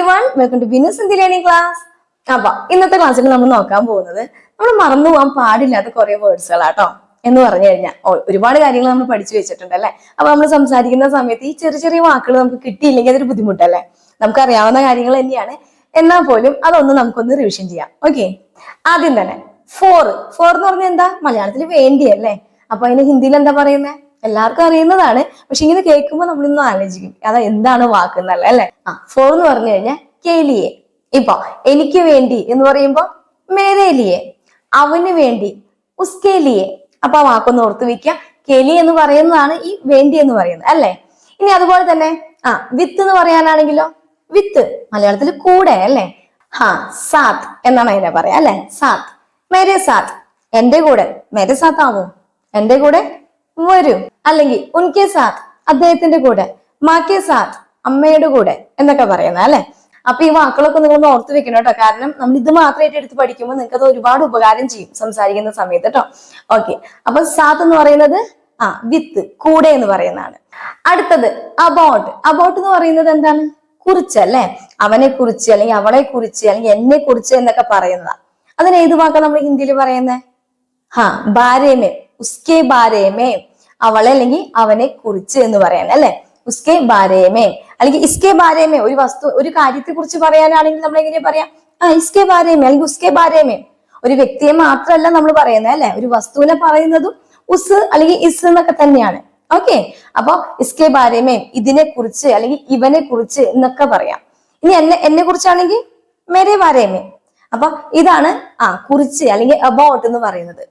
Everyone welcome to Binu Sindhi learning class അപ്പൊ ഇന്നത്തെ ക്ലാസ്സിൽ നമ്മൾ നോക്കാൻ പോകുന്നത് നമ്മൾ മറന്നു പോകാൻ പാടില്ലാത്ത കുറെ വേർഡ്സുകളാട്ടോ എന്ന് പറഞ്ഞു കഴിഞ്ഞാൽ ഒരുപാട് കാര്യങ്ങൾ നമ്മൾ പഠിച്ചു വെച്ചിട്ടുണ്ട് അല്ലെ? അപ്പൊ നമ്മൾ സംസാരിക്കുന്ന സമയത്ത് ഈ ചെറിയ ചെറിയ വാക്കുകൾ നമുക്ക് കിട്ടിയില്ലെങ്കിൽ അതൊരു ബുദ്ധിമുട്ടല്ലേ? നമുക്ക് അറിയാവുന്ന കാര്യങ്ങൾ തന്നെയാണ്. എന്നാൽ പോലും അതൊന്ന് നമുക്കൊന്ന് റിവിഷൻ ചെയ്യാം. ഓക്കെ ആദ്യം തന്നെ ഫോർ ഫോർ എന്ന് പറഞ്ഞാൽ എന്താ? മലയാളത്തിൽ വേണ്ടി അല്ലേ അപ്പൊ അതിന് ഹിന്ദിയിൽ എന്താ പറയുന്നത് എല്ലാവർക്കും അറിയുന്നതാണ്. പക്ഷെ ഇങ്ങനെ കേൾക്കുമ്പോൾ നമ്മളിന്ന് ആലോചിക്കും അതാ എന്താണ് വാക്കുന്നല്ല അല്ലെ? ആ ഫോർ എന്ന് പറഞ്ഞു കഴിഞ്ഞാൽ കേലിയെ. ഇപ്പൊ എനിക്ക് വേണ്ടി എന്ന് പറയുമ്പോ മേരേലിയെ അവന് വേണ്ടി ഉസ്കേലിയെ. അപ്പൊ ആ വാക്കൊന്ന് ഓർത്ത് വെക്കുക കെലി എന്ന് പറയുന്നതാണ് ഈ വേണ്ടി എന്ന് പറയുന്നത് അല്ലെ? ഇനി അതുപോലെ തന്നെ ആ വിത്ത് എന്ന് പറയാനാണെങ്കിലോ വിത്ത് മലയാളത്തിൽ കൂടെ അല്ലെ? ഹാ സാത്ത് എന്നാണ് അതിനെ പറയാ അല്ലെ? സാത്ത് മേരെ സാത്ത് എന്റെ കൂടെ മേരെ സാത്ത് ആവോ എന്റെ കൂടെ വരൂ. അല്ലെങ്കിൽ ഉൻകെ സാത്ത് അദ്ദേഹത്തിന്റെ കൂടെ മാക്കെ സാത്ത് അമ്മയുടെ കൂടെ എന്നൊക്കെ പറയുന്ന അല്ലെ? അപ്പൊ ഈ വാക്കുകളൊക്കെ നിങ്ങൾ ഓർത്ത് വെക്കണം കേട്ടോ. കാരണം നമ്മൾ ഇത് മാത്രമായിട്ട് എടുത്ത് പഠിക്കുമ്പോൾ നിങ്ങൾക്ക് അത് ഒരുപാട് ഉപകാരം ചെയ്യും സംസാരിക്കുന്ന സമയത്ത് കേട്ടോ. ഓക്കെ. അപ്പൊ സാത്ത് എന്ന് പറയുന്നത് ആ വിത്ത് കൂടെ എന്ന് പറയുന്നതാണ്. അടുത്തത് അബൌട്ട് അബൌട്ട് എന്ന് പറയുന്നത് എന്താണ്? കുറിച്ച് അല്ലെ? അവനെ കുറിച്ച് അല്ലെങ്കിൽ അവളെ കുറിച്ച് അല്ലെങ്കിൽ എന്നെ കുറിച്ച് എന്നൊക്കെ പറയുന്നതാ. അതിന് ഏത് വാക്കാണ് നമ്മൾ ഹിന്ദിയിൽ പറയുന്നത്? ഹാ ബാരേമേ ഉസ്കെ ബാരേമേ. അവളെ അല്ലെങ്കിൽ അവനെ കുറിച്ച് എന്ന് പറയാൻ അല്ലെ? ഉസ്കെ ബാരേമേ. അല്ലെങ്കിൽ ഇസ്കെ ബാരേമേ ഒരു വസ്തു ഒരു കാര്യത്തെ കുറിച്ച് പറയാനാണെങ്കിൽ നമ്മൾ എങ്ങനെയാ പറയാ? ആ ഇസ്കെ ബാരേമേ അല്ലെങ്കിൽ ഉസ്കെ ബാരേമേ. ഒരു വ്യക്തിയെ മാത്രമല്ല നമ്മൾ പറയുന്നത് അല്ലെ? ഒരു വസ്തുവിനെ പറയുന്നതും ഉസ് അല്ലെങ്കിൽ ഇസ് എന്നൊക്കെ തന്നെയാണ്. ഓക്കെ? അപ്പൊ ഇസ്കെ ബാരേമേ ഇതിനെ കുറിച്ച് അല്ലെങ്കിൽ ഇവനെ കുറിച്ച് എന്നൊക്കെ പറയാം. ഇനി എന്നെ എന്നെ കുറിച്ചാണെങ്കിൽ മേരെ ബാരേമേ. അപ്പൊ ഇതാണ് ആ കുറിച്ച് അല്ലെങ്കിൽ അബൌട്ട് എന്ന് പറയുന്നത്.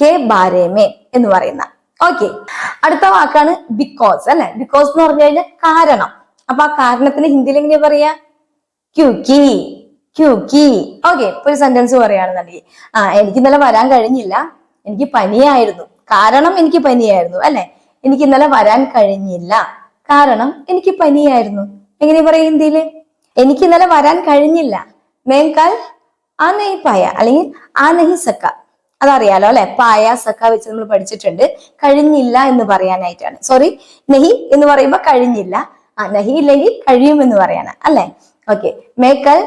കെ ബാരേമേ എന്ന് പറയുന്ന. ഓക്കെ അടുത്ത വാക്കാണ് ബിക്കോസ് അല്ലെ? ബിക്കോസ് എന്ന് പറഞ്ഞു കഴിഞ്ഞാൽ കാരണം. അപ്പൊ ആ കാരണത്തിന് ഹിന്ദിയിൽ എങ്ങനെയാ പറയാ? ക്യൂക്കി. ക്യൂക്കി. ഓക്കെ ഒരു സെന്റൻസ് പറയുകയാണെന്നുണ്ടെങ്കിൽ ആ എനിക്ക് ഇന്നലെ വരാൻ കഴിഞ്ഞില്ല. എനിക്ക് പനിയായിരുന്നു. കാരണം എനിക്ക് പനിയായിരുന്നു അല്ലെ? എനിക്ക് ഇന്നലെ വരാൻ കഴിഞ്ഞില്ല. കാരണം എനിക്ക് പനിയായിരുന്നു. എങ്ങനെ പറയും ഹിന്ദിയിൽ എനിക്ക് ഇന്നലെ വരാൻ കഴിഞ്ഞില്ല. മേങ്കാൽ ആ നെയ് പായ അല്ലെങ്കിൽ ആ നെഹി സക്ക അതറിയാലോ അല്ലെ? പായ സക്ക വെച്ച് നമ്മൾ പഠിച്ചിട്ടുണ്ട്. കഴിഞ്ഞില്ല എന്ന് പറയാനായിട്ടാണ്. സോറി നെഹി എന്ന് പറയുമ്പോ കഴിഞ്ഞില്ല. ആ നഹി ഇല്ലെങ്കിൽ കഴിയും എന്ന് പറയാനാ. അല്ലെ? ഓക്കെ മേക്കൽ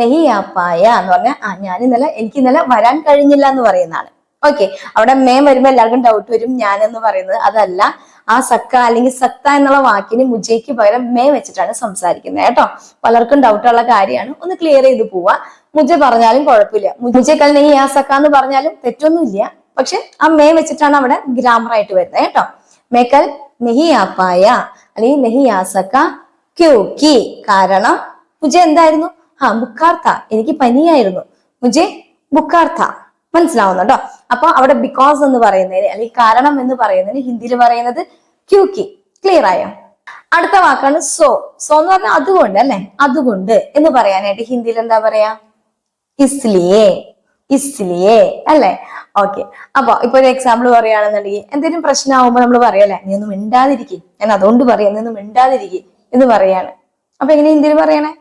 നെഹി ആ പായ എന്ന് പറഞ്ഞാൽ ആ ഞാൻ ഇന്നലെ എനിക്ക് ഇന്നലെ വരാൻ കഴിഞ്ഞില്ല എന്ന് പറയുന്നതാണ് ഓക്കെ അവിടെ മേം വരുമ്പോ എല്ലാവർക്കും ഡൗട്ട് വരും ഞാൻ എന്ന് പറയുന്നത് അതല്ല. ആ സക്ക അല്ലെങ്കിൽ സക്ത എന്നുള്ള വാക്കിന് മുജയ്ക്ക് പകരം മേ വെച്ചിട്ടാണ് സംസാരിക്കുന്നത് കേട്ടോ. പലർക്കും ഡൗട്ടുള്ള കാര്യമാണ്. ഒന്ന് ക്ലിയർ ചെയ്ത് പോവാ. മുജ പറഞ്ഞാലും കുഴപ്പമില്ല. മുജക്കൽ നെയ് ആ സക്ക എന്ന് പറഞ്ഞാലും തെറ്റൊന്നുമില്ല. പക്ഷെ ആ മേ വെച്ചിട്ടാണ് അവിടെ ഗ്രാമർ ആയിട്ട് വരുന്നത് കേട്ടോ. മേക്കൽ നെഹി ആപ്പായ അല്ലെങ്കിൽ നെഹി ആസക്ക ക്യൂക്കി കാരണം മുജ എന്തായിരുന്നു? ആ ബുക്കാർത്ത എനിക്ക് പനിയായിരുന്നു. മുജെ ബുക്കാർത്ത മനസ്സിലാവുന്നുണ്ടോ? അപ്പൊ അവിടെ ബിക്കോസ് എന്ന് പറയുന്നതിന് അല്ലെങ്കിൽ കാരണം എന്ന് പറയുന്നതിന് ഹിന്ദിയിൽ പറയുന്നത് ക്യൂക്കി. ക്ലിയർ ആയോ? അടുത്ത വാക്കാണ് സോ സോ എന്ന് പറഞ്ഞാൽ അതുകൊണ്ട് അല്ലെ? അതുകൊണ്ട് എന്ന് പറയാനായിട്ട് ഹിന്ദിയിൽ എന്താ പറയാ? ഇസ്ലിയെ ഇസ്ലിയെ അല്ലെ? ഓക്കെ അപ്പൊ ഇപ്പൊ ഒരു എക്സാമ്പിൾ പറയുകയാണെന്നുണ്ടെങ്കിൽ എന്തെങ്കിലും പ്രശ്നമാകുമ്പോൾ നമ്മൾ പറയല്ലേ നീ ഒന്നും മിണ്ടാതിരിക്കും. ഞാൻ അതുകൊണ്ട് പറയാം നീ ഒന്നും മിണ്ടാതിരിക്കും എന്ന് പറയാണ്. അപ്പൊ എങ്ങനെ ഹിന്ദിയിൽ പറയണേ?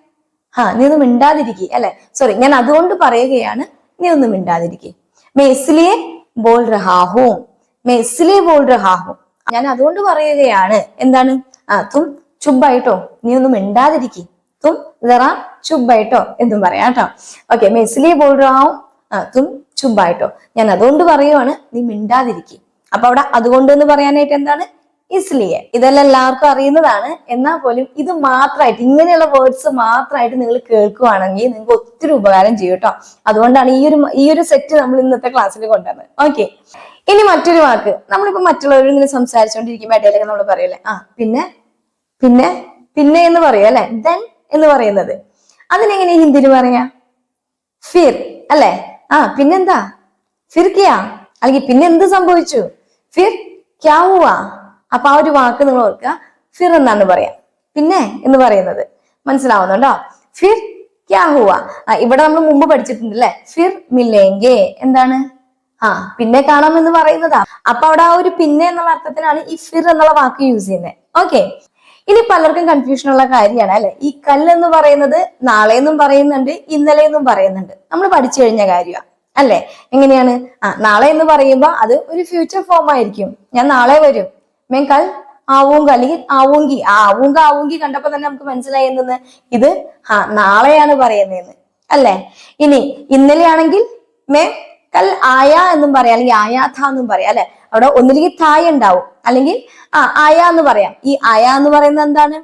ആ നീ ഒന്നും മിണ്ടാതിരിക്കും അല്ലെ? സോറി ഞാൻ അതുകൊണ്ട് പറയുകയാണ് നീ ഒന്നും മിണ്ടാതിരിക്കും മേ रहा ബോൾ मैं इसलिए बोल रहा റഹാഹും. ഞാൻ അതുകൊണ്ട് പറയുകയാണ്. എന്താണ്? ആ തും ചുബായിട്ടോ നീ ഒന്നും മിണ്ടാതിരിക്കി. തും ജറാ ചുബായിട്ടോ എന്നും പറയാം കേട്ടോ. ഓക്കെ इसलिए बोल रहा റഹാവും ആ തും ചുബായിട്ടോ ഞാൻ അതുകൊണ്ട് പറയുവാണ് നീ മിണ്ടാതിരിക്കി. അപ്പൊ അവിടെ അതുകൊണ്ട് എന്ന് പറയാനായിട്ട് എന്താണ്? ഇസ്ലിയെ ഇതെല്ലാം എല്ലാവർക്കും അറിയുന്നതാണ്. എന്നാൽ പോലും ഇത് മാത്രമായിട്ട് ഇങ്ങനെയുള്ള വേർഡ്സ് മാത്രമായിട്ട് നിങ്ങൾ കേൾക്കുവാണെങ്കിൽ നിങ്ങൾക്ക് ഒത്തിരി ഉപകാരം ചെയ്യും കേട്ടോ. അതുകൊണ്ടാണ് ഈ ഒരു ഈ ഒരു സെറ്റ് നമ്മൾ ഇന്നത്തെ ക്ലാസ്സിൽ കൊണ്ടുവന്നത്. ഓക്കെ ഇനി മറ്റൊരു വാക്ക്. നമ്മളിപ്പോ മറ്റുള്ളവരും ഇങ്ങനെ സംസാരിച്ചുകൊണ്ടിരിക്കുമ്പോൾ ഇടയിലൊക്കെ നമ്മൾ പറയല്ലേ? ആ പിന്നെ പിന്നെ പിന്നെ എന്ന് പറയും അല്ലെ? ദെൻ എന്ന് പറയുന്നത്. അതിനെങ്ങനെ ഹിന്ദിയിൽ പറയാ? ഫിർ അല്ലെ? ആ പിന്നെന്താ? ഫിർ കിയാ അല്ലെങ്കിൽ പിന്നെ എന്ത് സംഭവിച്ചു? ഫിർ ക്യാ ഹുവാ അപ്പൊ ആ ഒരു വാക്ക് നിങ്ങൾ ഓർക്കുക. ഫിർ എന്നാണ് പറയാം. പിന്നെ എന്ന് പറയുന്നത്. മനസ്സിലാവുന്നുണ്ടോ? ഫിർ ക്യാ ഹുവ. ഇവിടെ നമ്മൾ മുമ്പ് പഠിച്ചിട്ടുണ്ട് അല്ലെ ഫിർ മില്ലേങ്കെ. എന്താണ്? ആ പിന്നെ കാണാം എന്ന് പറയുന്നതാ. അപ്പൊ അവിടെ ആ ഒരു പിന്നെ എന്നുള്ള അർത്ഥത്തിലാണ് ഈ ഫിർ എന്നുള്ള വാക്ക് യൂസ് ചെയ്യുന്നത് ഓക്കെ. ഇനി പലർക്കും കൺഫ്യൂഷൻ ഉള്ള കാര്യമാണ് അല്ലെ? ഈ കല്ല് എന്ന് പറയുന്നത് നാളെ എന്നും പറയുന്നുണ്ട് ഇന്നലെ എന്നും പറയുന്നുണ്ട്. നമ്മൾ പഠിച്ചു കഴിഞ്ഞ കാര്യമാണ് അല്ലെ? എങ്ങനെയാണ്? ആ നാളെ എന്ന് പറയുമ്പോ അത് ഒരു ഫ്യൂച്ചർ ഫോം ആയിരിക്കും. ഞാൻ നാളെ വരും. മെങ്കൽ ആവൂങ്ക അല്ലെങ്കിൽ ആവൂങ്കി. ആ ആവൂങ്ക ആവൂങ്കി കണ്ടപ്പോ തന്നെ നമുക്ക് മനസ്സിലായി എന്തെന്ന്? ഇത് ആ നാളെയാണ് പറയുന്നതെന്ന്. അല്ലെ? ഇനി ഇന്നലെയാണെങ്കിൽ മേ കൽ ആയ എന്നും പറയാം അല്ലെങ്കിൽ ആയാഥ എന്നും പറയാം അല്ലെ? അവിടെ ഒന്നില്ലെങ്കിൽ തായ ഉണ്ടാവും. അല്ലെങ്കിൽ ആ ആയ എന്ന് പറയാം. ഈ ആയ എന്ന് പറയുന്നത് എന്താണ്?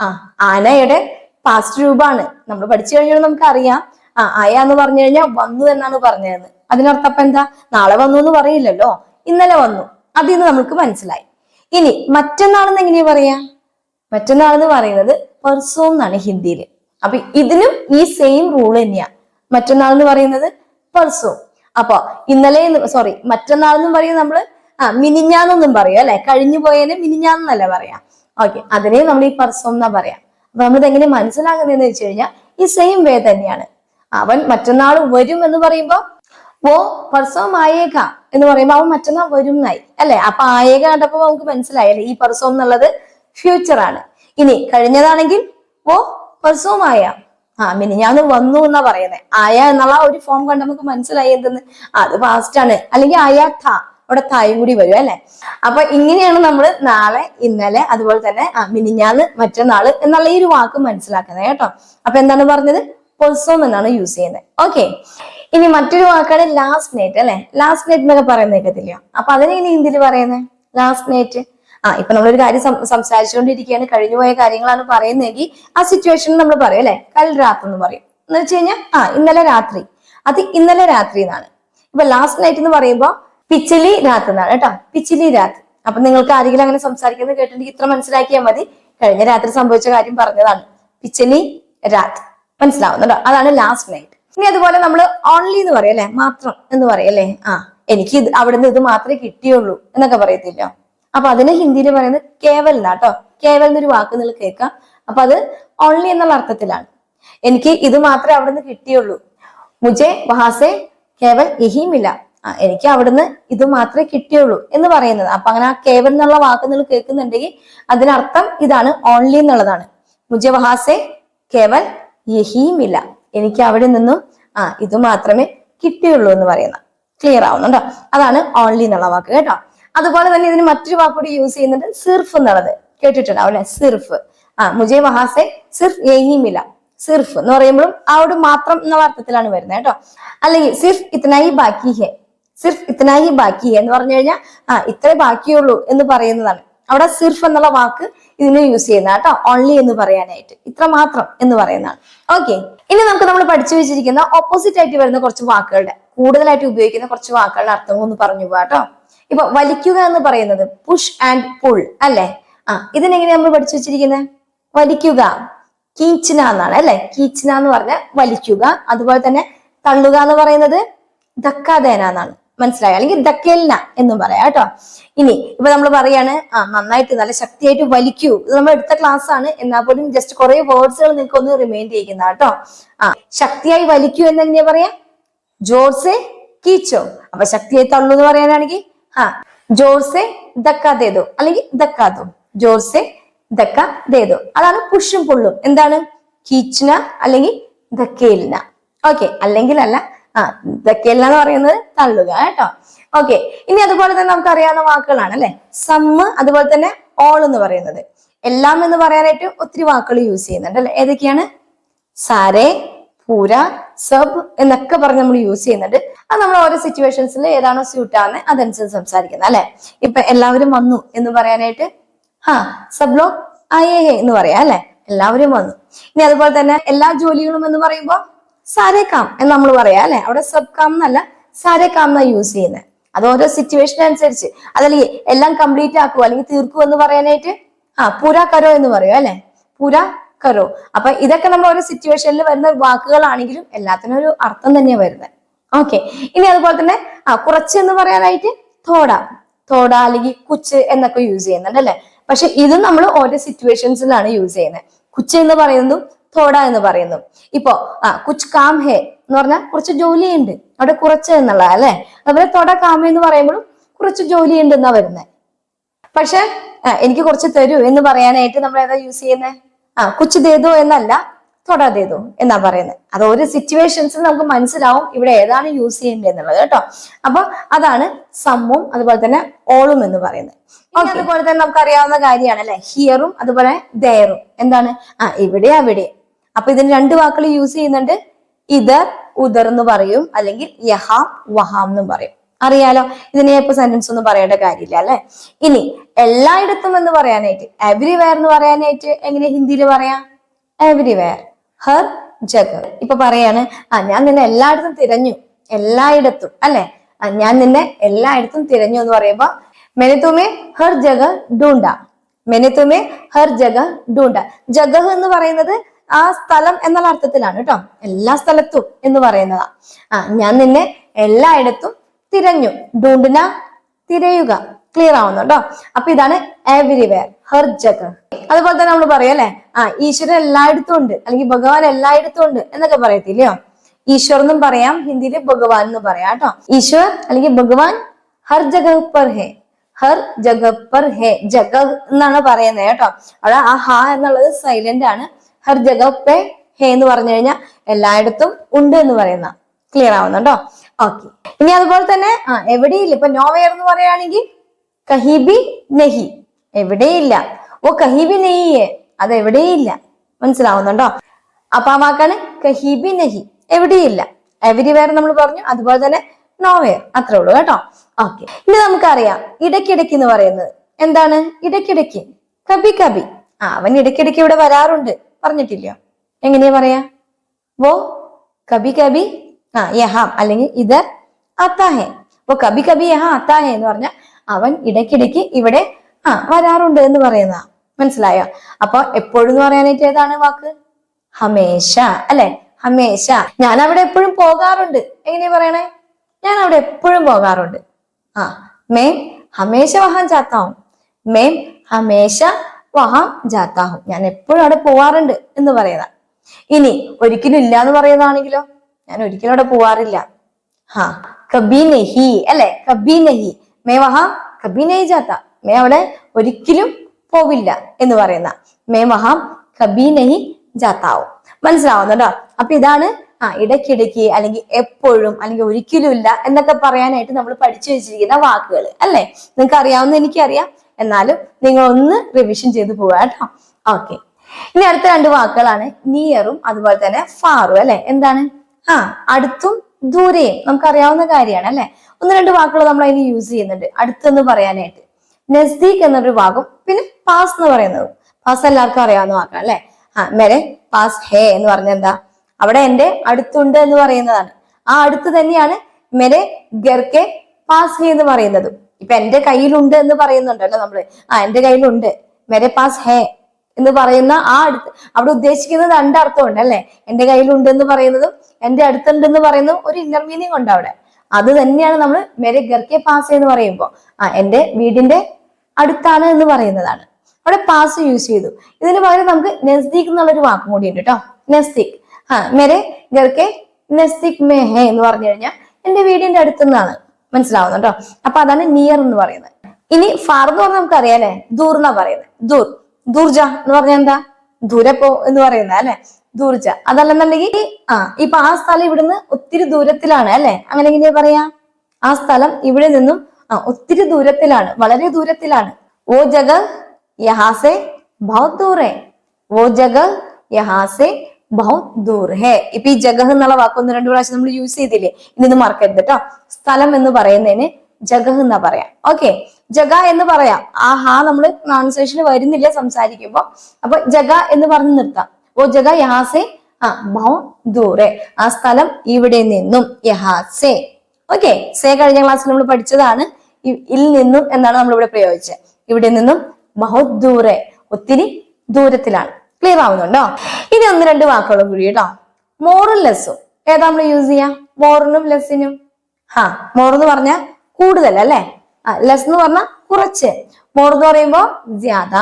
ആ ആനയുടെ പാസ്റ്റ് രൂപമാണ്. നമ്മൾ പഠിച്ചു കഴിഞ്ഞാൽ നമുക്ക് അറിയാം ആ ആയ എന്ന് പറഞ്ഞു കഴിഞ്ഞാൽ വന്നു എന്നാണ് പറഞ്ഞതെന്ന്. അതിനർത്ഥം എന്താ? നാളെ വന്നു എന്ന് പറയില്ലല്ലോ. ഇന്നലെ വന്നു. അതിന്ന് നമുക്ക് മനസ്സിലായി. ഇനി മറ്റന്നാളെന്ന് എങ്ങനെയാ പറയാ? മറ്റന്നാളെന്ന് പറയുന്നത് പെർസോ എന്നാണ് ഹിന്ദിയിൽ അപ്പൊ ഇതിനും ഈ സെയിം റൂൾ തന്നെയാ. മറ്റന്നാൾ എന്ന് പറയുന്നത് പെർസോ അപ്പൊ ഇന്നലെ സോറി മറ്റന്നാൾ എന്നും പറയും നമ്മൾ ആ മിനിഞ്ഞാന്നൊന്നും പറയും അല്ലെ? കഴിഞ്ഞു പോയാലും മിനിഞ്ഞാന്നല്ല പറയാം. ഓക്കെ അതിനെ നമ്മൾ ഈ പെർസോ എന്നാ പറയാം. അപ്പൊ നമ്മളിത് എങ്ങനെ മനസ്സിലാകുന്നതെന്ന് വെച്ച് കഴിഞ്ഞാൽ ഈ സെയിം വേ തന്നെയാണ്. അവൻ മറ്റന്നാൾ വരും എന്ന് പറയുമ്പോ ഓ പെർസോം ആയേക എന്ന് പറയുമ്പോ അവൻ മറ്റന്നാ വരും എന്നായി അല്ലെ? അപ്പൊ ആയേക കണ്ടപ്പോ നമുക്ക് മനസ്സിലായി അല്ലെ? ഈ പെർസോം എന്നുള്ളത് ഫ്യൂച്ചർ ആണ്. ഇനി കഴിഞ്ഞതാണെങ്കിൽ ഓ പെർസോം ആയ. ആ മിനി ഞാൻ വന്നു എന്നാ പറയുന്നത് ആയ എന്നുള്ള ഒരു ഫോം കണ്ട് നമുക്ക് മനസ്സിലായി എന്തെന്ന്. അത് പാസ്റ്റ് ആണ്. അല്ലെങ്കിൽ ആയ ഥ അവിടെ തായും കൂടി വരും അല്ലെ? അപ്പൊ ഇങ്ങനെയാണ് നമ്മൾ നാളെ ഇന്നലെ അതുപോലെ തന്നെ ആ മിനിഞ്ഞാന്ന് മറ്റന്നാൾ എന്നുള്ള ഈ ഒരു വാക്ക് മനസ്സിലാക്കുന്നത് കേട്ടോ. അപ്പൊ എന്താണ് പറഞ്ഞത്? പൊൾസോം എന്നാണ് യൂസ് ചെയ്യുന്നത്. ഓക്കെ ഇനി മറ്റൊരു വാക്കാണ് ലാസ്റ്റ് നൈറ്റ് അല്ലെ? ലാസ്റ്റ് നൈറ്റ് എന്നൊക്കെ പറയുന്ന കേൾക്കത്തില്ല അപ്പൊ അതിനെ ഇനി ഹിന്ദിയിൽ പറയുന്നത് ലാസ്റ്റ് നൈറ്റ് ആ ഇപ്പൊ നമ്മളൊരു കാര്യം സംസാരിച്ചുകൊണ്ടിരിക്കുകയാണ്. കഴിഞ്ഞുപോയ കാര്യങ്ങളാണ് പറയുന്നതെങ്കിൽ ആ സിറ്റുവേഷൻ നമ്മൾ പറയും അല്ലെ? കൽ രാത്രി എന്ന് പറയും. എന്ന് വെച്ച് കഴിഞ്ഞാൽ ആ ഇന്നലെ രാത്രി. അത് ഇന്നലെ രാത്രി എന്നാണ്. ഇപ്പൊ ലാസ്റ്റ് നൈറ്റ് എന്ന് പറയുമ്പോൾ പിച്ചിലി രാത്രി എന്നാണ് കേട്ടോ. പിച്ചിലി രാത്രി. അപ്പൊ നിങ്ങൾക്ക് ആരെങ്കിലും അങ്ങനെ സംസാരിക്കുന്നത് കേട്ടിട്ടുണ്ടെങ്കിൽ ഇത്ര മനസ്സിലാക്കിയാൽ മതി. കഴിഞ്ഞ രാത്രി സംഭവിച്ച കാര്യം പറഞ്ഞതാണ്. പിച്ചിലി രാത്രി. മനസ്സിലാവുന്നുണ്ടോ? അതാണ് ലാസ്റ്റ് നൈറ്റ് ഇനി അതുപോലെ നമ്മൾ ഓൺലി എന്ന് പറയും അല്ലെ? മാത്രം എന്ന് പറയും അല്ലെ? ആ എനിക്ക് ഇത് അവിടുന്ന് ഇത് മാത്രമേ കിട്ടിയുള്ളൂ എന്നൊക്കെ പറയത്തില്ല. അപ്പൊ അതിന് ഹിന്ദിയിൽ പറയുന്നത് കേവൽ എന്നാട്ടോ കേവൽ എന്നൊരു വാക്ക് നിങ്ങൾ കേൾക്കാം. അപ്പൊ അത് ഓൺലി എന്നുള്ള അർത്ഥത്തിലാണ്. എനിക്ക് ഇത് മാത്രമേ അവിടുന്ന് കിട്ടിയുള്ളൂ. മുജെ വഹാസെ കേവൽ യഹീമില്ല ആ എനിക്ക് അവിടുന്ന് ഇത് മാത്രമേ കിട്ടിയുള്ളൂ എന്ന് പറയുന്നത്. അപ്പൊ അങ്ങനെ ആ കേവൽ എന്നുള്ള വാക്ക് നിങ്ങൾ കേൾക്കുന്നുണ്ടെങ്കിൽ അതിനർത്ഥം ഇതാണ് ഓൺലി എന്നുള്ളതാണ്. മുജെ വഹാസെ കേവൽ യഹീമില്ല എനിക്ക് അവിടെ നിന്നും ആ ഇത് മാത്രമേ കിട്ടിയുള്ളൂ എന്ന് പറയുന്ന. ക്ലിയർ ആവുന്നുണ്ടോ അതാണ് ഓൺലി എന്നുള്ള വാക്ക് കേട്ടോ. അതുപോലെ തന്നെ ഇതിന് മറ്റൊരു വാക്കുകൂടി യൂസ് ചെയ്യുന്നുണ്ട് സിർഫ് എന്നുള്ളത്. കേട്ടിട്ടുണ്ടാവും അല്ലെ? സിർഫ് ആ മുജേ വഹാസെ സിർഫ് യഹീമില്ല സിർഫ് എന്ന് പറയുമ്പോഴും അവിടെ മാത്രം എന്നുള്ള അർത്ഥത്തിലാണ് വരുന്നത് കേട്ടോ. അല്ലെങ്കിൽ സിർഫ് ഇത്തനായി ബാക്കി ഹെ. സിർഫ് ഇത്തനായി ബാക്കി ഹെ എന്ന് പറഞ്ഞു കഴിഞ്ഞാൽ ആ ഇത്രേ ബാക്കിയുള്ളൂ എന്ന് പറയുന്നതാണ്. അവിടെ സിർഫ് എന്നുള്ള വാക്ക് ഇതിന് യൂസ് ചെയ്യുന്ന കേട്ടോ. ഓൺലി എന്ന് പറയാനായിട്ട്. ഇത്ര മാത്രം എന്ന് പറയുന്നതാണ്. ഓക്കെ ഇനി നമുക്ക് നമ്മൾ പഠിച്ചു വെച്ചിരിക്കുന്ന ഓപ്പോസിറ്റ് ആയിട്ട് വരുന്ന കുറച്ച് വാക്കുകളുടെ കൂടുതലായിട്ട് ഉപയോഗിക്കുന്ന കുറച്ച് വാക്കുകളുടെ അർത്ഥം ഒന്ന് പറഞ്ഞു പോവാ കേട്ടോ. ഇപ്പൊ വലിക്കുക എന്ന് പറയുന്നത് പുഷ് ആൻഡ് പുൾ അല്ലെ? ആ ഇതിനെങ്ങനെ നമ്മൾ പഠിച്ചു വെച്ചിരിക്കുന്നത്? വലിക്കുക. കീച്ചന എന്നാണ് അല്ലെ? കീച്ചന എന്ന് പറഞ്ഞ വലിക്കുക. അതുപോലെ തന്നെ തള്ളുക എന്ന് പറയുന്നത് ദക്കാദേന എന്നാണ്. മനസ്സിലായോ? അല്ലെങ്കിൽ ദക്കേലിന എന്നും പറയാം കേട്ടോ. ഇനി ഇപ്പൊ നമ്മൾ പറയാണ് ആ നന്നായിട്ട് നല്ല ശക്തിയായിട്ട് വലിക്കൂ. ഇത് നമ്മൾ എടുത്ത ക്ലാസ് ആണ്. എന്നാൽ പോലും ജസ്റ്റ് കുറെ വേർഡ്സുകൾ നിങ്ങൾക്ക് ഒന്ന് റിമൈൻഡ് ചെയ്യിക്കുന്ന കേട്ടോ. ആ ശക്തിയായി വലിക്കൂ എന്ന് എങ്ങനെയാ പറയാ? ജോർസെ കീച്ചോ. അപ്പൊ ശക്തിയായി തള്ളു എന്ന് പറയാനാണെങ്കിൽ ആ ജോർസെ ദക്ക ദേദോ അല്ലെങ്കിൽ ദക്കാതോ. ജോർസെ ദക്ക അതാണ് പുഷും പുള്ളും. എന്താണ്? കീച്ചിന അല്ലെങ്കിൽ ദക്കേലിന ഓക്കെ അല്ലെങ്കിൽ അല്ല ആ ഇതൊക്കെയല്ല എന്ന് പറയുന്നത് തള്ളുക കേട്ടോ. ഓക്കെ ഇനി അതുപോലെ തന്നെ നമുക്ക് അറിയാവുന്ന വാക്കുകളാണ് അല്ലെ സമ്മ് അതുപോലെ തന്നെ ഓൾ എന്ന് പറയുന്നത്. എല്ലാം എന്ന് പറയാനായിട്ട് ഒത്തിരി വാക്കുകൾ യൂസ് ചെയ്യുന്നുണ്ട് അല്ലെ? ഏതൊക്കെയാണ്? സാരെ പൂര സബ് എന്നൊക്കെ പറഞ്ഞ് നമ്മൾ യൂസ് ചെയ്യുന്നുണ്ട്. അത് നമ്മൾ ഓരോ സിറ്റുവേഷൻസിൽ ഏതാണോ സ്യൂട്ട് ആവുന്നത് അതനുസരിച്ച് സംസാരിക്കുന്നത് അല്ലെ? ഇപ്പൊ എല്ലാവരും വന്നു എന്ന് പറയാനായിട്ട് ആ സബ് ലോ ആയേ എന്ന് പറയാം അല്ലെ? എല്ലാവരും വന്നു. ഇനി അതുപോലെ തന്നെ എല്ലാ ജോലികളും എന്ന് പറയുമ്പോ സാരേ കാം എന്ന് നമ്മൾ പറയാം അല്ലെ? അവിടെ സബ് കാം എന്നല്ല സാരേക്കാം എന്നാ യൂസ് ചെയ്യുന്നത് അത് ഓരോ സിറ്റുവേഷൻ അനുസരിച്ച്. അതല്ലെങ്കിൽ എല്ലാം കംപ്ലീറ്റ് ആക്കുവോ? അല്ലെങ്കിൽ തീർക്കുവോ എന്ന് പറയാനായിട്ട്? ആ പുരാ കരോ എന്ന് പറയും അല്ലെ? പുരാ കരോ. അപ്പൊ ഇതൊക്കെ നമ്മൾ ഓരോ സിറ്റുവേഷനിൽ വരുന്ന വാക്കുകളാണെങ്കിലും എല്ലാത്തിനും ഒരു അർത്ഥം തന്നെയാണ് വരുന്നത് ഓക്കെ ഇനി അതുപോലെ തന്നെ ആ കുറച്ച് എന്ന് പറയാനായിട്ട് തോട. തോട അല്ലെങ്കിൽ കുച്ച് എന്നൊക്കെ യൂസ് ചെയ്യുന്നുണ്ട് അല്ലെ? പക്ഷെ ഇത് നമ്മൾ ഓരോ സിറ്റുവേഷൻസിലാണ് യൂസ് ചെയ്യുന്നത് കുച്ച് എന്ന് പറയുന്നതും തോട എന്ന് പറയുന്നു. ഇപ്പോ ആ കുച്ച് കാം ഹെ എന്ന് പറഞ്ഞാൽ കുറച്ച് ജോലിയുണ്ട്. അവിടെ കുറച്ച് എന്നുള്ള അല്ലെ? അതുപോലെ തൊട കാമ എന്ന് പറയുമ്പോഴും കുറച്ച് ജോലിയുണ്ട് എന്നാ വരുന്നത് പക്ഷെ എനിക്ക് കുറച്ച് തരൂ എന്ന് പറയാനായിട്ട് നമ്മൾ ഏതാ യൂസ് ചെയ്യുന്നത് ആ കുച്ച് ദേദോ എന്നല്ല തൊട ദേദോ എന്നാ പറയുന്നത് അത് ഓരോ സിറ്റുവേഷൻസിൽ നമുക്ക് മനസ്സിലാവും ഇവിടെ ഏതാണ് യൂസ് ചെയ്യേണ്ടത് എന്നുള്ളത് കേട്ടോ. അപ്പൊ അതാണ് സമ്മും അതുപോലെ തന്നെ ഓളും എന്ന് പറയുന്നത്. അതുപോലെ തന്നെ നമുക്ക് അറിയാവുന്ന കാര്യമാണ് അല്ലെ? ഹിയറും അതുപോലെ ദയറും എന്താണ്? ആ ഇവിടെ അവിടെ. അപ്പൊ ഇതിന് രണ്ട് വാക്കുകൾ യൂസ് ചെയ്യുന്നുണ്ട്. ഇതർ ഉദർ എന്ന് പറയും അല്ലെങ്കിൽ യഹാം വഹാം എന്ന് പറയും. അറിയാലോ? ഇതിനെ ഇപ്പൊ സെന്റൻസ് ഒന്നും പറയേണ്ട കാര്യമില്ല അല്ലെ? ഇനി എല്ലായിടത്തും എന്ന് പറയാനായിട്ട് എവ്രിവെയർ എന്ന് പറയാനായിട്ട് എങ്ങനെ ഹിന്ദിയിൽ പറയാം? എവ്രിവെയർ ഹർ ജഗ ഇപ്പൊ പറയാണ് ആ ഞാൻ നിന്നെ എല്ലായിടത്തും തിരഞ്ഞു എല്ലായിടത്തും അല്ലെ? ഞാൻ നിന്നെ എല്ലായിടത്തും തിരഞ്ഞു എന്ന് പറയുമ്പോ മെനത്തുമേ തുമേ ഹർ ജഗ ഡൂണ്ട മെനത്തുമേ തുമേ ഹർ ജഗ ഡൂണ്ട ജഗഹ് എന്ന് പറയുന്നത് ആ സ്ഥലം എന്നുള്ള അർത്ഥത്തിലാണ് കേട്ടോ. എല്ലാ സ്ഥലത്തും എന്ന് പറയുന്നതാ. ആ ഞാൻ നിന്നെ എല്ലായിടത്തും തിരഞ്ഞു. ഡൂണ്ടിന തിരയുക. ക്ലിയർ ആവുന്നു ആവുന്നുണ്ടോ അപ്പൊ ഇതാണ് എവരിവെയർ ഹെർ ജഗ. അതുപോലെ തന്നെ നമ്മൾ പറയും അല്ലെ? ആ ഈശ്വരൻ എല്ലായിടത്തും ഉണ്ട്. അല്ലെങ്കിൽ ഭഗവാൻ എല്ലായിടത്തും ഉണ്ട് എന്നൊക്കെ പറയത്തില്ലയോ ഈശ്വർ എന്നും പറയാം ഹിന്ദിയിൽ ഭഗവാൻ എന്ന് പറയാം കേട്ടോ. ഈശ്വർ അല്ലെങ്കിൽ ഭഗവാൻ ഹർ ജഗ പർ ഹേ. ഹർ ജഗ പർ ഹേ. ജഗ എന്നാണ് പറയുന്നത് കേട്ടോ. അവിടെ ആ ഹ എന്നുള്ളത് സൈലന്റ് ആണ്. ഹർ ജഗ പേ ഹേ എന്ന് പറഞ്ഞു കഴിഞ്ഞാൽ എല്ലായിടത്തും ഉണ്ട് എന്ന് പറയുന്ന. ക്ലിയർ ആവുന്നുണ്ടോ? ഓക്കെ ഇനി അതുപോലെ തന്നെ ആ എവിടെയില്ല. ഇപ്പൊ നോവെയർ എന്ന് പറയുകയാണെങ്കിൽ കഹീബി നെഹി. എവിടെയില്ല. ഓ കഹീബി നെയ്യേ അത് എവിടെയില്ല. മനസ്സിലാവുന്നുണ്ടോ? അപ്പൊ ആ വാക്കാണ് കഹീബി നെഹി. എവിടെയില്ല. എവരിവെയർ നമ്മൾ പറഞ്ഞു. അതുപോലെ തന്നെ നോവെയർ അത്രേ ഉള്ളൂ കേട്ടോ. ഓക്കെ ഇനി നമുക്കറിയാം. ഇടയ്ക്കിടയ്ക്ക് എന്ന് പറയുന്നത് എന്താണ്? ഇടയ്ക്കിടയ്ക്ക്. കബി കബി. ആ അവൻ ഇടയ്ക്കിടയ്ക്ക് ഇവിടെ വരാറുണ്ട്. പറഞ്ഞിട്ടില്ലയോ എങ്ങനെയാ പറയാ? വോ കബി കബി ആ യഹാം അല്ലെങ്കിൽ ഇതർ അത്താഹേ. വോ കബി കബി യഹാ അത്താഹേ എന്ന് പറഞ്ഞാൽ അവൻ ഇടയ്ക്കിടയ്ക്ക് ഇവിടെ ആ വരാറുണ്ട് എന്ന് പറയുന്ന മനസ്സിലായോ? അപ്പൊ എപ്പോഴും എന്ന് പറയാനായിട്ട് ഏതാണ് വാക്ക്? ഹമേശ അല്ലെ? ഹമേശ. ഞാൻ അവിടെ എപ്പോഴും പോകാറുണ്ട്. എങ്ങനെയാ പറയണേ? ഞാൻ അവിടെ എപ്പോഴും പോകാറുണ്ട്. ആ മേം ഹമേശ വഹാൻ ചാത്താവും. മേം ഹമേശ വഹാം ജാത്താഹും. ഞാൻ എപ്പോഴും അവിടെ പോവാറുണ്ട് എന്ന് പറയുന്ന. ഇനി ഒരിക്കലും ഇല്ല എന്ന് പറയുന്നതാണെങ്കിലോ? ഞാൻ ഒരിക്കലും അവിടെ പോവാറില്ല. ഹാ കബി നഹി അല്ലെ? കബി നഹി മേ വഹാ കബി നഹി ജാത്ത. മേ അവിടെ ഒരിക്കലും പോവില്ല എന്ന് പറയുന്ന. മേ വഹാം കബി നഹി ജാത്താവും. മനസ്സിലാവുന്നുണ്ടോ? അപ്പൊ ഇതാണ് ആ ഇടയ്ക്കിടയ്ക്ക് അല്ലെങ്കിൽ എപ്പോഴും അല്ലെങ്കിൽ ഒരിക്കലും ഇല്ല എന്നൊക്കെ പറയാനായിട്ട് നമ്മൾ പഠിച്ചു വെച്ചിരിക്കുന്ന വാക്കുകൾ അല്ലെ? നിങ്ങൾക്ക് അറിയാവുന്ന എനിക്കറിയാം. എന്നാലും നിങ്ങൾ ഒന്ന് റിവിഷൻ ചെയ്ത് പോവുക കേട്ടോ. ഓക്കെ ഇനി അടുത്ത രണ്ട് വാക്കുകളാണ് നിയറും അതുപോലെ തന്നെ ഫാറും അല്ലെ? എന്താണ്? ആ അടുത്തും ദൂരെയും നമുക്കറിയാവുന്ന കാര്യമാണ് അല്ലെ? ഒന്ന് രണ്ട് വാക്കുകൾ നമ്മൾ അതിന് യൂസ് ചെയ്യുന്നുണ്ട്. അടുത്തെന്ന് പറയാനായിട്ട്. നസ്ദീഖ് എന്നൊരു വാക്കും പിന്നെ പാസ് എന്ന് പറയുന്നത്. പാസ് എല്ലാവർക്കും അറിയാവുന്ന വാക്കാണ് അല്ലെ? ആ മേരെ പാസ് ഹേ എന്ന് പറഞ്ഞ എന്താ? അവിടെ എന്റെ അടുത്തുണ്ട് എന്ന് പറയുന്നതാണ്. ആ അടുത്ത് തന്നെയാണ് മെരെ ഗർക്കെ പാസ് ഹേ എന്ന് പറയുന്നതും. ഇപ്പൊ എന്റെ കയ്യിലുണ്ട് എന്ന് പറയുന്നുണ്ടല്ലോ നമ്മൾ. ആ എന്റെ കയ്യിലുണ്ട്. മെരെ പാസ് ഹേ എന്ന് പറയുന്ന ആ അടുത്ത് അവിടെ ഉദ്ദേശിക്കുന്നത് രണ്ട് അർത്ഥമുണ്ട് അല്ലെ? എന്റെ കയ്യിലുണ്ട് എന്ന് പറയുന്നതും എന്റെ അടുത്തുണ്ട് എന്ന് പറയുന്നതും ഒരു ഇന്നർ മീനിങ് ഉണ്ട് അവിടെ. അത് തന്നെയാണ് നമ്മൾ മെരെ ഗർക്കെ പാസ് എന്ന് പറയുമ്പോൾ ആ എന്റെ വീടിന്റെ അടുത്താണ് എന്ന് പറയുന്നതാണ്. അവിടെ പാസ് യൂസ് ചെയ്തു. ഇതിന് പകരം നമുക്ക് നസ്തിക് എന്നുള്ള ഒരു വാക്കും കൂടി ഉണ്ട് കേട്ടോ നസ്ദീഖ് ആ മെരെ ഗർക്കെ നസ്ദീഖ് മേ ഹേ എന്ന് പറഞ്ഞു കഴിഞ്ഞാൽ എന്റെ വീടിന്റെ അടുത്തുനിന്നാണ്. മനസ്സിലാവുന്നുണ്ടോ? അപ്പൊ അതാണ് നിയർ എന്ന് പറയുന്നത്. ഇനി ഫാർ എന്ന് പറഞ്ഞാൽ നമുക്ക് അറിയാലേ ദൂർ എന്നാ പറയുന്നത്. ദൂർ. ദൂർജ എന്ന് പറഞ്ഞാൽ എന്താ? ദൂരെ പോ എന്ന് പറയുന്നത് അല്ലെ? ദൂർജ. അതല്ലെന്നുണ്ടെങ്കിൽ ആ ഇപ്പൊ ആ സ്ഥലം ഇവിടുന്ന് ഒത്തിരി ദൂരത്തിലാണ് അല്ലെ? അങ്ങനെ എങ്ങനെയാ പറയാ? ആ സ്ഥലം ഇവിടെ നിന്നും ആ ഒത്തിരി ദൂരത്തിലാണ്. വളരെ ദൂരത്തിലാണ്. ഓ ജഗ യഹാസെ ബഹുദൂറെ ഓ ജഗ वो ബഹുത് ദൂർ. ഹേ ഇപ്പൊ ഈ ജഗഹ് എന്നുള്ള വാക്കൊന്ന് രണ്ടു പ്രാവശ്യം നമ്മൾ യൂസ് ചെയ്തില്ലേ? ഇനി ഇത് മറക്കരുത് കേട്ടോ സ്ഥലം എന്ന് പറയുന്നതിന് ജഗഹ് എന്നാ പറയാം. ഓക്കെ ജഗ എന്ന് പറയാം. ആ ഹാ നമ്മൾ പ്രോണൗൺസിയേഷന് വരുന്നില്ല സംസാരിക്കുമ്പോൾ അപ്പൊ ജഗ എന്ന് പറഞ്ഞ് നിർത്താം. ഓ ജഗ യഹാസെ? ആ ബഹു ദൂറെ ആ സ്ഥലം ഇവിടെ നിന്നും യഹാസെ. ഓക്കെ സേ കഴിഞ്ഞ ക്ലാസ്സിൽ നമ്മൾ പഠിച്ചതാണ്. ഇൽ നിന്നും എന്നാണ് നമ്മൾ ഇവിടെ പ്രയോഗിച്ചത് ഇവിടെ നിന്നും ബഹുദൂറെ ഒത്തിരി ദൂരത്തിലാണ്. ക്ലിയർ ആവുന്നുണ്ടോ? ഇനി ഒന്ന് രണ്ട് വാക്കുകളും കൂടി കേട്ടോ. മോറും ലെസ്സും ഏതാ നമ്മൾ യൂസ് ചെയ്യാം? മോറിനും ലെസ്സിനും ഹാ മോർ എന്ന് പറഞ്ഞാൽ കൂടുതൽ അല്ലേ? ആ ലെസ് എന്ന് പറഞ്ഞാൽ കുറച്ച്. മോർ എന്ന് പറയുമ്പോ ജ്യാദ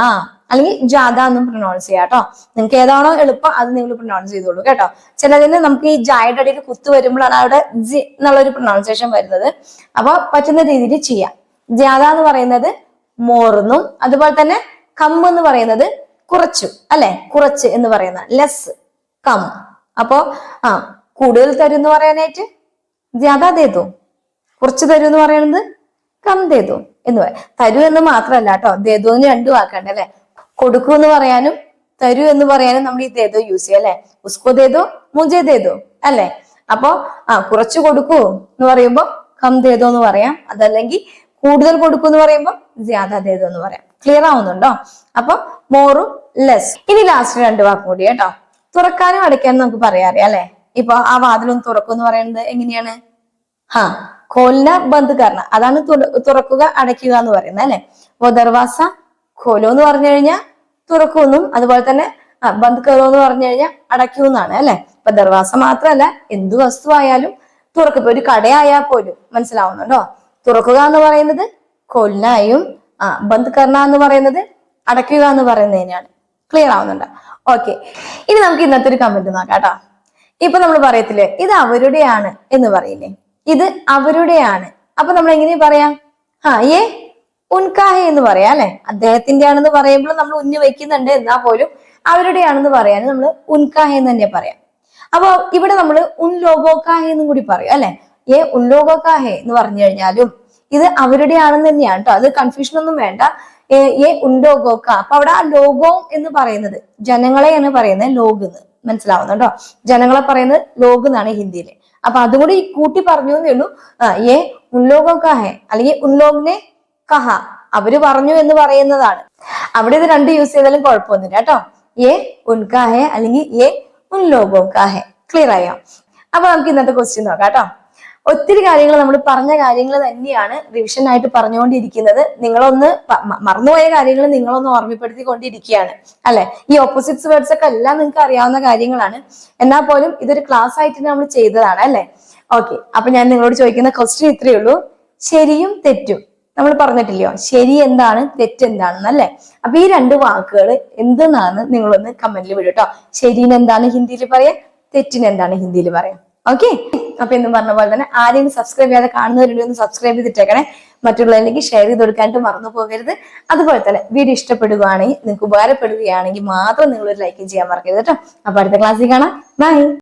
അല്ലെങ്കിൽ ജാദ എന്നും പ്രൊനൗൺസ് ചെയ്യാം കേട്ടോ. നിങ്ങൾക്ക് ഏതാണോ എളുപ്പം അത് നിങ്ങൾ പ്രൊനൗൺസ് ചെയ്തോളൂ കേട്ടോ. ചിലതിന് നമുക്ക് ഈ ജായുടെ അടിയിൽ കുത്തു വരുമ്പോഴാണ് അവിടെ ജി എന്നുള്ള ഒരു പ്രൊനൗൺസിയേഷൻ വരുന്നത്. അപ്പൊ പറ്റുന്ന രീതിയിൽ ചെയ്യാം. ജ്യാദ എന്ന് പറയുന്നത് മോർന്നും അതുപോലെ തന്നെ കമ്പ് എന്ന് പറയുന്നത് കുറച്ചു അല്ലെ? കുറച്ച് എന്ന് പറയുന്ന ലെസ് കം അപ്പോ ആ കൂടുതൽ തരും എന്ന് പറയാനായിട്ട് ജ്യാദാ ദേതു കുറച്ച് തരും എന്ന് പറയുന്നത് കം ദേതു എന്ന് പറയും തരൂ എന്ന് മാത്രമല്ല കേട്ടോ ദേതു എന്ന് രണ്ടു വാക്കണ്ട അല്ലെ? കൊടുക്കൂ എന്ന് പറയാനും തരൂ എന്ന് പറയാനും നമ്മൾ ഈ തേതു യൂസ് ചെയ്യും അല്ലെ? ഉസ്കോ തേതു മുജെ തേതു അല്ലെ? അപ്പോ ആ കുറച്ച് കൊടുക്കൂ എന്ന് പറയുമ്പോ കം ദേതോ എന്ന് പറയാം അതല്ലെങ്കിൽ കൂടുതൽ കൊടുക്കൂ എന്ന് പറയുമ്പോൾ ജ്യാദാ ദേതോ എന്ന് പറയാം. ക്ലിയർ ആവുന്നുണ്ടോ? അപ്പൊ മോറും ലെസ് ഇനി ലാസ്റ്റ് രണ്ട് വാക്കും കൂടി കേട്ടോ. തുറക്കാനും അടയ്ക്കാനും നമുക്ക് പറയാം അറിയാം അല്ലെ? ഇപ്പൊ ആ വാതിലും തുറക്കും എന്ന് പറയുന്നത് എങ്ങനെയാണ്? ഹാ കൊല്ല ബന്ദ് കർണ അതാണ് തുറക്കുക അടയ്ക്കുക എന്ന് പറയുന്നത് അല്ലെ? ദർവാസ ഖോലോ എന്ന് പറഞ്ഞു കഴിഞ്ഞാൽ തുറക്കുമെന്നും അതുപോലെ തന്നെ ബന്ദ് കറോ എന്ന് പറഞ്ഞു കഴിഞ്ഞാൽ അടയ്ക്കുമെന്നാണ് അല്ലെ? ഇപ്പൊ ദർവാസ മാത്രമല്ല എന്ത് വസ്തു ആയാലും തുറക്കും ഒരു കടയായാൽ പോലും മനസ്സിലാവുന്നുണ്ടോ? തുറക്കുക എന്ന് പറയുന്നത് കൊല്ലായും ആ ബന്ദ് കർണ എന്ന് പറയുന്നത്? അടയ്ക്കുക എന്ന് പറയുന്നത് തന്നെയാണ് ക്ലിയർ ആവുന്നുണ്ട്. ഓക്കെ ഇനി നമുക്ക് ഇന്നത്തെ ഒരു കമന്റ് നോക്കാം കേട്ടോ. ഇപ്പൊ നമ്മൾ പറയത്തില്ലേ ഇത് അവരുടെയാണ് എന്ന് പറയില്ലേ? ഇത് അവരുടെയാണ്. അപ്പൊ നമ്മൾ എങ്ങനെ പറയാം? ആ ഏ ഉൻകാഹെ എന്ന് പറയാം അല്ലെ? അദ്ദേഹത്തിന്റെ ആണെന്ന് പറയുമ്പോൾ നമ്മൾ ഉന്നു വെക്കുന്നുണ്ട് എന്നാ പോലും അവരുടെയാണെന്ന് പറയാൻ നമ്മൾ ഉൻകാഹെ എന്ന് തന്നെ പറയാം. അപ്പൊ ഇവിടെ നമ്മൾ ഉൻ ലോകോക്കാഹെ എന്നും കൂടി പറയും അല്ലെ? ഏ ഉൻ ലോകോക്കാഹെ എന്ന് പറഞ്ഞു കഴിഞ്ഞാലും ഇത് അവരുടെ ആണെന്ന് തന്നെയാണ് കേട്ടോ അത് കൺഫ്യൂഷൻ ഒന്നും വേണ്ട. ഏ ഉണ്ടോ ഉണ്ടോഗോക്ക അപ്പൊ അവിടെ ആ ലോകവും എന്ന് പറയുന്നത് എന്ന് പറയുന്നത് ലോക് എന്ന് മനസ്സിലാവുന്നുണ്ടോ ജനങ്ങളെ പറയുന്നത് ലോക് എന്നാണ് ഹിന്ദിയിൽ അപ്പൊ അതും കൂടി കൂട്ടി പറഞ്ഞു എന്നേ ഉള്ളൂ. ഏ കഹേ അല്ലെങ്കിൽ ഉൻലോകിനെ കഹ. അവർ പറഞ്ഞു എന്ന് പറയുന്നതാണ്. അവിടെ ഇത് രണ്ട് യൂസ് ചെയ്താലും കുഴപ്പമൊന്നുമില്ല കേട്ടോ ഏ ഉൻകാഹേ അല്ലെങ്കിൽ ഏ ഉൻലോകോ കാഹെ. ക്ലിയർ ആയോ? അപ്പൊ നമുക്ക് ഇന്നത്തെ ക്വസ്റ്റ്യൻ നോക്കാം കേട്ടോ ഒത്തിരി കാര്യങ്ങൾ നമ്മൾ പറഞ്ഞ കാര്യങ്ങൾ തന്നെയാണ് റിവിഷൻ ആയിട്ട് പറഞ്ഞുകൊണ്ടിരിക്കുന്നത്. നിങ്ങളൊന്ന് മറന്നുപോയ കാര്യങ്ങൾ നിങ്ങളൊന്ന് ഓർമ്മപ്പെടുത്തിക്കൊണ്ടിരിക്കുകയാണ്. അല്ലെ? ഈ ഓപ്പോസിറ്റ്സ് വേർഡ്സ് ഒക്കെ എല്ലാം നിങ്ങൾക്ക് അറിയാവുന്ന കാര്യങ്ങളാണ്. എന്നാൽ പോലും ഇതൊരു ക്ലാസ് ആയിട്ട് നമ്മൾ ചെയ്തതാണ് അല്ലെ? ഓക്കെ അപ്പൊ ഞാൻ നിങ്ങളോട് ചോദിക്കുന്ന ക്വസ്റ്റ്യൻ ഇത്രയേ ഉള്ളൂ. ശരിയും തെറ്റും. നമ്മൾ പറഞ്ഞിട്ടില്ലയോ? ശരി എന്താണ് തെറ്റ് അല്ലെ? അപ്പൊ ഈ രണ്ട് വാക്കുകൾ എന്തെന്നാണ് നിങ്ങളൊന്ന് കമന്റിൽ വിടും കേട്ടോ ശരിന് എന്താണ് ഹിന്ദിയിൽ പറയാ തെറ്റിന് എന്താണ് ഹിന്ദിയിൽ പറയാം. ഓക്കെ അപ്പൊ എന്നും പറഞ്ഞ പോലെ തന്നെ ആരെയും സബ്സ്ക്രൈബ് ചെയ്യാതെ കാണുന്നവരുണ്ടെങ്കിൽ ഒന്ന് സബ്സ്ക്രൈബ് ചെയ്തിട്ടേക്കണേ. മറ്റുള്ളവരിലേക്ക് ഷെയർ ചെയ്ത് കൊടുക്കാനായിട്ട് മറന്നു പോകരുത്. അതുപോലെ തന്നെ വീഡിയോ ഇഷ്ടപ്പെടുകയാണെങ്കിൽ നിങ്ങൾക്ക് ഉപകാരപ്പെടുകയാണെങ്കിൽ മാത്രം നിങ്ങൾ ഒരു ലൈക്ക് ചെയ്യാൻ മറക്കരുത് കേട്ടോ. അപ്പൊ അടുത്ത ക്ലാസ്സിൽ കാണാം. ബൈ